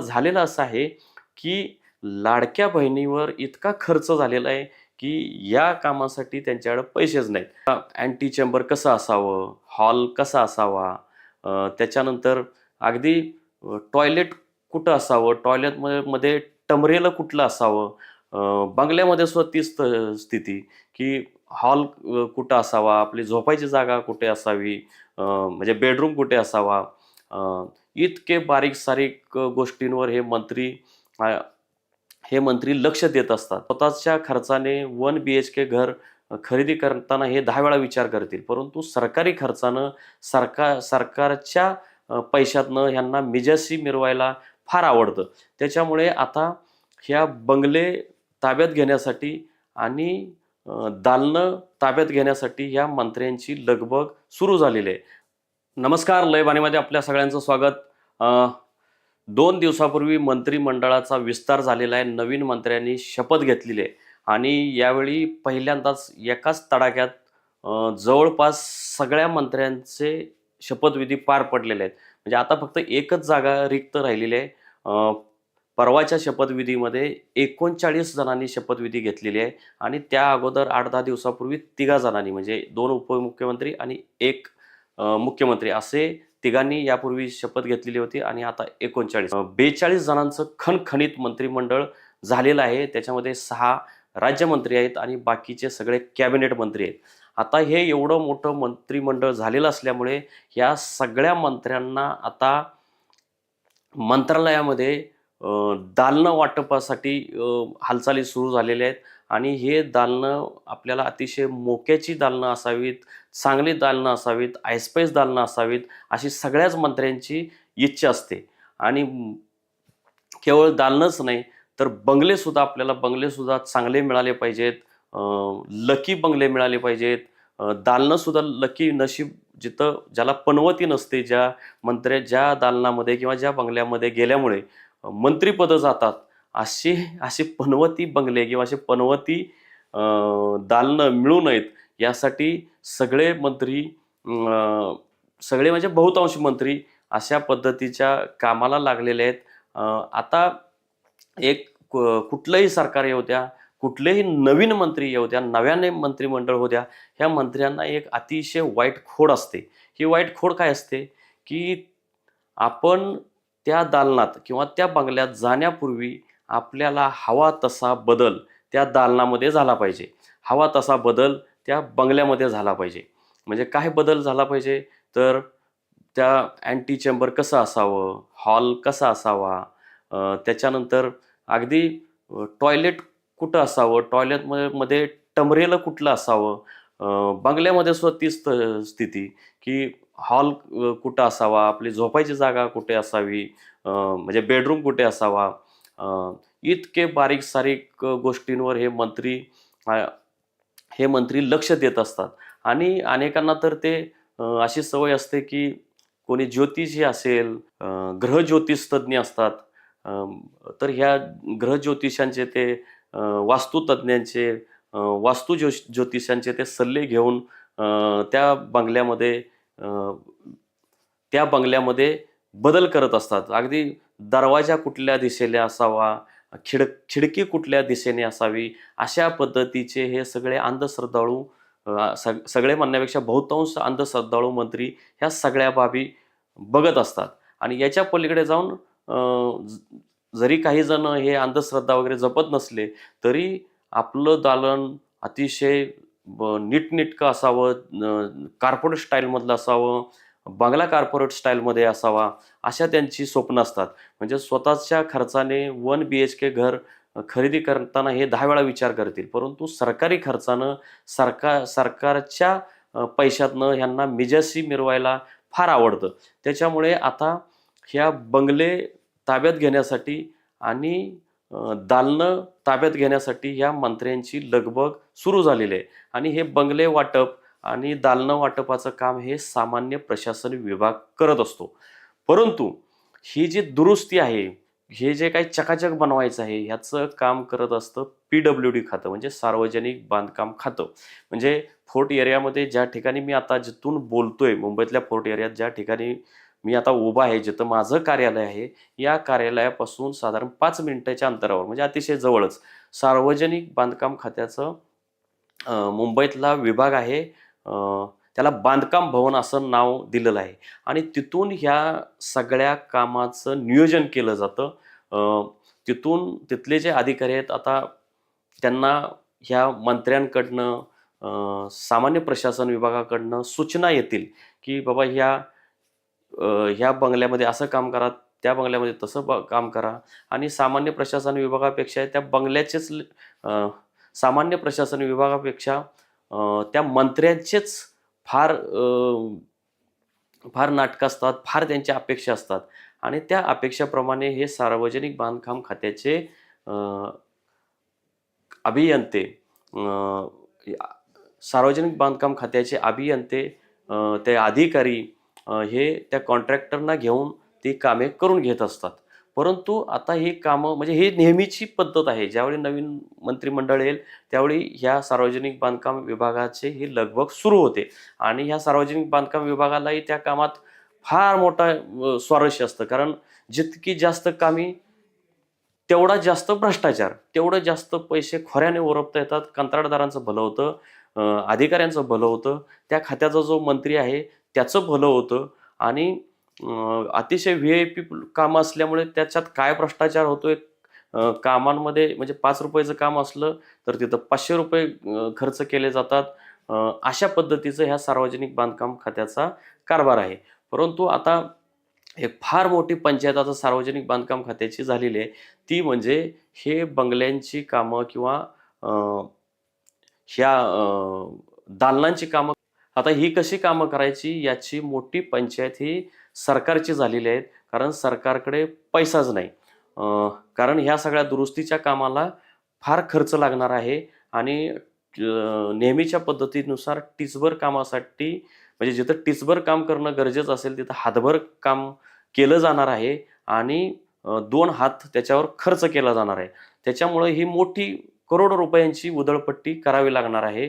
झालेलं असं आहे की लाडक्या बहिणीवर इतका खर्च झालेला आहे की या कामासाठी त्यांच्याकडे पैसेच नाहीत. अँटी चेंबर कसं असावं? हॉल कसा असावा? त्याच्यानंतर अगदी टॉयलेट कुठं असावं? टॉयलेटमध्ये मध्ये टमरेलं कुठलं असावं? बंगल्यामध्ये सुद्धा तीच स्थिती की हॉल कुठं असावा? आपली झोपायची जागा कुठे असावी? म्हणजे बेडरूम कुठे असावा? इतके बारीक सारीक गोष्टींवर हे मंत्री हे मंत्री लक्ष देत असतात. स्वतःच्या खर्चाने वन बी एच के घर खरेदी करताना हे दहा वेळा विचार करतील. परंतु सरकारी खर्चानं सरकार सरकारच्या पैशातनं ह्यांना मिजासी मिरवायला फार आवडतं. त्याच्यामुळे आता ह्या बंगले ताब्यात घेण्यासाठी आणि दालनं ताब्यात घेण्यासाठी ह्या मंत्र्यांची लगबग सुरू झालेली आहे. नमस्कार लयबाणीमध्ये आपल्या सगळ्यांचं स्वागत. दोन दिवसापूर्वी मंत्रिमंडळाचा विस्तार झालेला आहे. नवीन मंत्र्यांनी शपथ घेतलेली आहे. आणि यावेळी पहिल्यांदाच एकाच तडाख्यात जवळपास सगळ्या मंत्र्यांचे शपथविधी पार पडलेले आहेत. म्हणजे आता फक्त एकच जागा रिक्त राहिलेली आहे. परवाच्या शपथविधीमध्ये एकोणचाळीस जणांनी शपथविधी घेतलेली आहे. आणि त्या अगोदर आठ दहा दिवसापूर्वी तिघा जणांनी म्हणजे दोन उपमुख्यमंत्री आणि एक मुख्यमंत्री. असे तिघांनी यापूर्वी शपथ घेतलेली होती आणि आता एकोणचाळीस. बेचाळीस जणांचं खणखणीत मंत्रिमंडळ झालेलं आहे. त्याच्यामध्ये सहा राज्यमंत्री आहेत आणि बाकीचे सगळे कॅबिनेट मंत्री आहेत. आता हे एवढं मोठं मंत्रिमंडळ झालेलं असल्यामुळे या सगळ्या मंत्र्यांना आता मंत्रालयामध्ये दालनं वाटपासाठी हालचाली सुरू झालेल्या आहेत. आणि हे दालनं आपल्याला अतिशय मोक्याची दालनं असावीत चांगली दालनं असावीत आयस्पेस दालनं असावीत अशी सगळ्याच मंत्र्यांची इच्छा असते. आणि केवळ दालनंच नाही तर बंगलेसुद्धा आपल्याला बंगलेसुद्धा चांगले मिळाले पाहिजेत. लकी बंगले मिळाले पाहिजेत. दालनंसुद्धा लकी नशीब जिथं ज्याला पनवती नसते ज्या मंत्र्या ज्या दालनामध्ये किंवा ज्या बंगल्यामध्ये गेल्यामुळे मंत्रीपदं जातात. असे असे पनवती बंगले किंवा असे पनवती दालनं मिळू नयेत यासाठी सगळे मंत्री सगळे म्हणजे बहुतांश मंत्री अशा पद्धतीच्या कामाला लागलेले आहेत. आता एक कुठलंही सरकार येऊ द्या कुठलेही नवीन मंत्री येऊ द्या नव्याने मंत्रिमंडळ होऊ द्या ह्या मंत्र्यांना एक अतिशय वाईट खोड असते. ही वाईट खोड काय असते? की आपण त्या दालनात किंवा त्या बंगल्यात जाण्यापूर्वी आपल्याला हवा तसा बदल त्या दालनामध्ये झाला पाहिजे. हवा तसा बदल त्या बंगल्यामध्ये झाला पाहिजे. म्हणजे काय बदल झाला पाहिजे तर त्या अँटी चेंबर कसं असावं हॉल कसा असावा त्याच्यानंतर अगदी टॉयलेट कुठं असावं टॉयलेटमध्ये मध्ये टमरेलं कुठलं असावं बंगल्यामध्ये सुद्धा तीच स्थिती की हॉल कुठं असावा आपली झोपायची जागा कुठे असावी म्हणजे बेडरूम कुठे असावा इतके बारीक सारीक गोष्टींवर हे मंत्री हे मंत्री लक्ष देत असतात. आणि अनेकांना तर ते अशी सवय असते की कोणी ज्योतिषी असेल ग्रह ज्योतिषतज्ञ असतात तर ह्या ग्रह ज्योतिषांचे ते वास्तुतज्ञांचे वास्तू ज्यो ज्योतिषांचे ते सल्ले घेऊन त्या बंगल्यामध्ये त्या बंगल्यामध्ये बदल करत असतात. अगदी दरवाजा कुठल्या दिशेने असावा? खिड खिडकी कुठल्या दिशेने असावी? अशा पद्धतीचे हे सगळे अंधश्रद्धाळू सग सगळे म्हणण्यापेक्षा बहुतांश अंधश्रद्धाळू मंत्री ह्या सगळ्या बाबी बघत असतात. आणि याच्या पलीकडे जाऊन ज- जरी काही जण हे अंधश्रद्धा वगैरे जपत नसले तरी आपलं दालन अतिशय ब- नीटनेटकं असावं कार्पोरेट स्टाईलमधलं असावं बंगला कार्पोरेट स्टाईलमध्ये असावा अशा त्यांची स्वप्न असतात. म्हणजे स्वतःच्या खर्चाने वन बी एच के घर खरेदी करताना हे दहा वेळा विचार करतील. परंतु सरकारी खर्चानं सरकार सरकारच्या पैशातनं ह्यांना मिजासी मिरवायला फार आवडतं. त्याच्यामुळे आता ह्या बंगले ताब्यात घेण्यासाठी आणि दालनं ताब्यात घेण्यासाठी ह्या मंत्र्यांची लगबग सुरू झालेली आहे. आणि हे बंगले वाटप आणि दालनं वाटपाचं काम हे सामान्य प्रशासन विभाग करत असतो. परंतु ही जी दुरुस्ती आहे हे जे काही चकाचक बनवायचं आहे ह्याचं काम करत असतं पी डब्ल्यू डी खातं म्हणजे सार्वजनिक बांधकाम खातं. म्हणजे फोर्ट एरियामध्ये ज्या ठिकाणी मी आता जिथून बोलतोय मुंबईतल्या फोर्ट एरियात ज्या ठिकाणी मी आता उभा आहे जिथं माझं कार्यालय आहे या कार्यालयापासून साधारण पाच मिनिटाच्या अंतरावर म्हणजे अतिशय जवळच सार्वजनिक बांधकाम खात्याचं मुंबईतला विभाग आहे त्याला बांधकाम भवन असं नाव दिलेलं आहे. आणि तिथून ह्या सगळ्या कामाचं नियोजन केलं जातं. तिथून तिथले जे अधिकारी आहेत आता त्यांना ह्या मंत्र्यांकडनं सामान्य प्रशासन विभागाकडनं सूचना येतील की बाबा ह्या ह्या बंगल्यामध्ये असं काम करा त्या बंगल्यामध्ये तसं ब- काम करा. आणि सामान्य प्रशासन विभागापेक्षा त्या बंगल्याचेच सामान्य प्रशासन विभागापेक्षा त्या मंत्र्यांचेच फार फार नाटकं असतात फार त्यांच्या अपेक्षा असतात. आणि त्या अपेक्षाप्रमाणे हे सार्वजनिक बांधकाम खात्याचे अभियंते सार्वजनिक बांधकाम खात्याचे अभियंते ते अधिकारी हे त्या कॉन्ट्रॅक्टरना घेऊन ती कामे करून घेत असतात. परंतु आता ही कामं म्हणजे ही नेहमीची पद्धत आहे. ज्यावेळी नवीन मंत्रिमंडळ येईल त्यावेळी ह्या सार्वजनिक बांधकाम विभागाचे हे लगबग सुरू होते. आणि ह्या सार्वजनिक बांधकाम विभागालाही त्या कामात फार मोठा स्वारस्य असतं. कारण जितकी जास्त कामी तेवढा जास्त भ्रष्टाचार तेवढं जास्त पैसे खोऱ्याने ओरपता येतात कंत्राटदारांचं भलं होतं अधिकाऱ्यांचं भलं होतं. त्या खात्याचा जो मंत्री आहे त्याचं भलं होतं. आणि अतिशय व्ही आय पी काम असल्यामुळे त्याच्यात काय भ्रष्टाचार होतोय कामांमध्ये म्हणजे पाच रुपयाचं काम असलं तर तिथं पाचशे रुपये खर्च केले जातात. अशा पद्धतीचं ह्या सार्वजनिक बांधकाम खात्याचा कारभार आहे. परंतु आता एक फार मोठी पंचायत आता सार्वजनिक बांधकाम खात्याची झालेली आहे. ती म्हणजे हे बंगल्यांची कामं किंवा ह्या दालनांची कामं. आता ही कशी कामं करायची याची मोठी पंचायत ही सरकारची झालेली आहेत. कारण सरकारकडे पैसाच नाही. कारण ह्या सगळ्या दुरुस्तीच्या कामाला फार खर्च लागणार आहे आणि नेहमीच्या पद्धतीनुसार टिचभर कामासाठी म्हणजे जिथं टिचभर काम करणं गरजेचं असेल तिथं हातभर काम केलं जाणार आहे आणि दोन हात त्याच्यावर खर्च केला जाणार आहे. त्याच्यामुळे ही मोठी करोडो रुपयांची उधळपट्टी करावी लागणार आहे.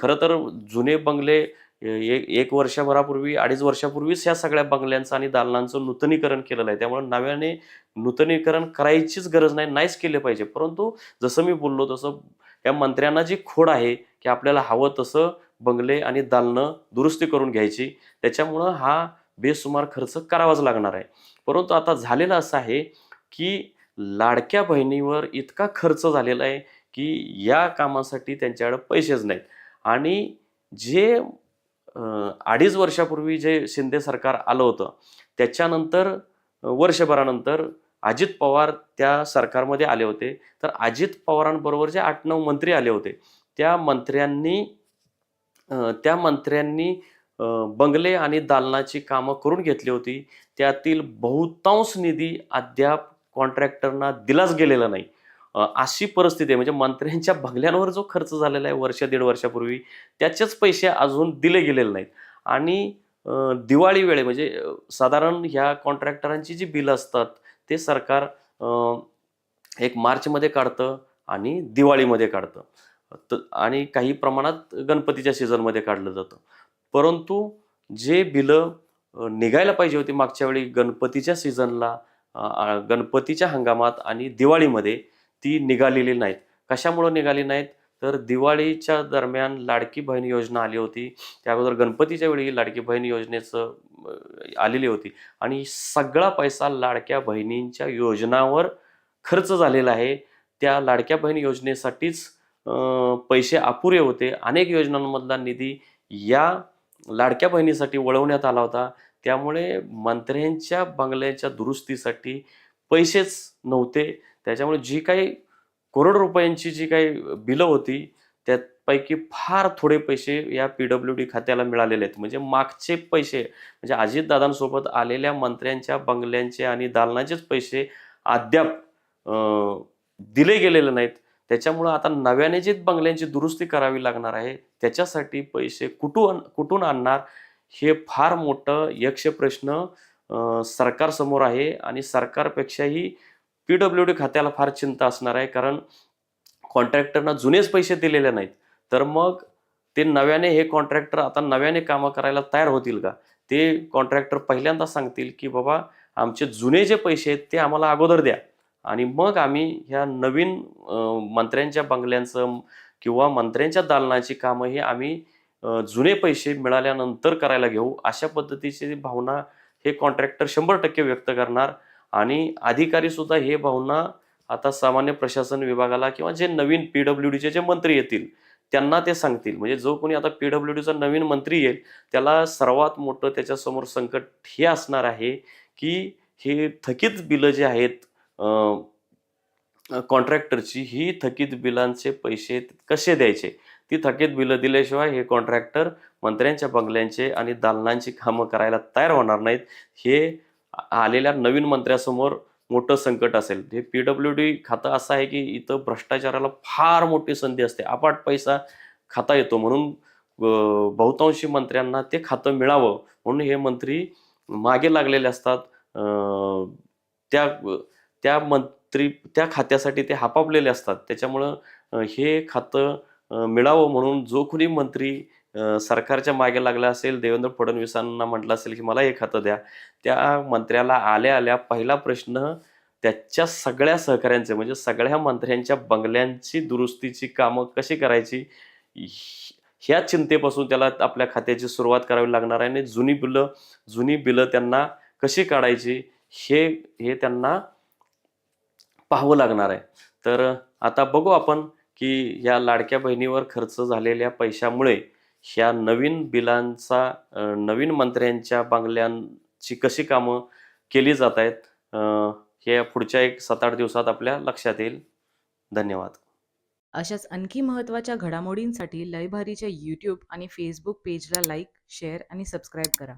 खरं तर जुने बंगले एक एक वर्षभरापूर्वी अडीच वर्षापूर्वीच ह्या सगळ्या बंगल्यांचं आणि दालनांचं नूतनीकरण केलेलं आहे. त्यामुळे नव्याने नूतनीकरण करायचीच गरज नाही नाहीच केले पाहिजे. परंतु जसं मी बोललो तसं या मंत्र्यांना जी खोड आहे की आपल्याला हवं तसं बंगले आणि दालनं दुरुस्ती करून घ्यायची त्याच्यामुळं हा बेसुमार खर्च करावाच लागणार आहे. परंतु आता झालेलं असं आहे की लाडक्या बहिणीवर इतका खर्च झालेला आहे की या कामासाठी त्यांच्याकडे पैसेच नाहीत. आणि जे अडीच वर्षापूर्वी जे शिंदे सरकार आलं होतं त्याच्यानंतर वर्षभरानंतर अजित पवार त्या सरकारमध्ये आले होते. तर अजित पवारांबरोबर जे आठ नऊ मंत्री आले होते त्या मंत्र्यांनी त्या मंत्र्यांनी बंगले आणि दालनाची कामं करून घेतली होती. त्यातील बहुतांश निधी अद्याप कॉन्ट्रॅक्टरना दिलाच गेलेला नाही. अशी परिस्थिती आहे. म्हणजे मंत्र्यांच्या बंगल्यांवर जो खर्च झालेला आहे वर्ष दीड वर्षापूर्वी त्याचेच पैसे अजून दिले गेलेले नाहीत. आणि दिवाळी वेळे म्हणजे साधारण ह्या कॉन्ट्रॅक्टरांची जी बिलं असतात ते सरकार एक मार्चमध्ये काढतं आणि दिवाळीमध्ये काढतं. त- आणि काही प्रमाणात गणपतीच्या सीझनमध्ये काढलं जातं. परंतु जे बिलं निघायला पाहिजे होती मागच्या वेळी गणपतीच्या सीझनला गणपतीच्या हंगामात आणि दिवाळीमध्ये ती निघालेली नाहीत. कशामुळं निघाली नाहीत? तर दिवाळीच्या दरम्यान लाडकी बहीण योजना आली होती. त्या अगोदर गणपतीच्या वेळी लाडकी बहीण योजनेचं आलेली होती. आणि सगळा पैसा लाडक्या बहिणींच्या योजनावर खर्च झालेला आहे. त्या लाडक्या बहीण योजनेसाठीच पैसे अपुरे होते. अनेक योजनांमधला निधी या लाडक्या बहिणीसाठी वळवण्यात आला होता. त्यामुळे मंत्र्यांच्या बंगल्याच्या दुरुस्तीसाठी पैसेच नव्हते. त्याच्यामुळे जी काही करोड रुपयांची जी काही बिलं होती त्यापैकी फार थोडे पैसे या पी डब्ल्यू डी खात्याला मिळालेले आहेत. म्हणजे मागचे पैसे म्हणजे अजितदादांसोबत आलेल्या मंत्र्यांच्या बंगल्यांचे आणि दालनाचेच पैसे अद्याप दिले गेलेले नाहीत. त्याच्यामुळं आता नव्याने जे बंगल्यांची दुरुस्ती करावी लागणार आहे त्याच्यासाठी पैसे कुठून कुठून आणणार हे फार मोठं यक्ष प्रश्न सरकारसमोर आहे आणि सरकारपेक्षाही पी डब्ल्यू डी खात्याला फार चिंता असणार आहे कारण कॉन्ट्रॅक्टरना जुनेच पैसे दिलेले नाहीत. तर मग ते नव्याने हे कॉन्ट्रॅक्टर आता नव्याने कामं करायला तयार होतील का? ते कॉन्ट्रॅक्टर पहिल्यांदा सांगतील की बाबा आमचे जुने जे पैसे आहेत ते आम्हाला अगोदर द्या. आणि मग आम्ही ह्या नवीन मंत्र्यांच्या बंगल्यांचं किंवा मंत्र्यांच्या दालनाची कामं हे आम्ही जुने पैसे मिळाल्यानंतर करायला घेऊ. अशा पद्धतीची भावना हे कॉन्ट्रॅक्टर शंभर टक्के व्यक्त करणार. आणि अधिकारी सुद्धा हे भावना आता सामान्य प्रशासन विभागाला किंवा जे नवीन पी डब्ल्यू डीचे जे मंत्री येतील त्यांना ते सांगतील. म्हणजे जो कोणी आता पी डब्ल्यू डीचा नवीन मंत्री येईल त्याला सर्वात मोठं त्याच्यासमोर संकट हे असणार आहे की हे थकीत बिलं जे आहेत कॉन्ट्रॅक्टरची ही थकीत बिलांचे पैसे कसे द्यायचे? ती थकीत बिलं दिल्याशिवाय हे कॉन्ट्रॅक्टर मंत्र्यांच्या बंगल्यांचे आणि दालनांची कामं करायला तयार होणार नाहीत. हे आलेल्या नवीन मंत्र्यासमोर मोठं संकट असेल. हे पी डब्ल्यू डी खातं असं आहे की इथं भ्रष्टाचाराला फार मोठी संधी असते. अपाट पैसा खाता येतो. म्हणून बहुतांशी मंत्र्यांना ते खातं मिळावं. म्हणून हे मंत्री मागे लागलेले असतात. त्या त्या मंत्री त्या खात्यासाठी ते हापापलेले असतात. त्याच्यामुळं हे खातं मिळावं म्हणून जो कोणी मंत्री सरकारच्या मागे लागला असेल देवेंद्र फडणवीसांना म्हटलं असेल की मला हे खातं द्या. त्या मंत्र्याला आल्या आल्या पहिला प्रश्न त्याच्या सगळ्या सहकाऱ्यांचे म्हणजे सगळ्या मंत्र्यांच्या बंगल्यांची दुरुस्तीची कामं कशी करायची? ह्या चिंतेपासून त्याला आपल्या खात्याची सुरुवात करावी लागणार आहे आणि जुनी बिलं जुनी बिलं त्यांना कशी काढायची हे हे त्यांना पाहावं लागणार आहे. तर आता बघू आपण की या लाडक्या बहिणीवर खर्च झालेल्या पैशामुळे ह्या नवीन बिलांचा नवीन मंत्र्यांच्या बांगल्यांची कशी कामं केली जात आहेत हे पुढच्या एक सात आठ दिवसात आपल्या लक्षात येईल. धन्यवाद. अशाच आणखी महत्त्वाच्या घडामोडींसाठी लयभारीच्या यूट्यूब आणि फेसबुक पेजला लाईक शेअर आणि सबस्क्राईब करा.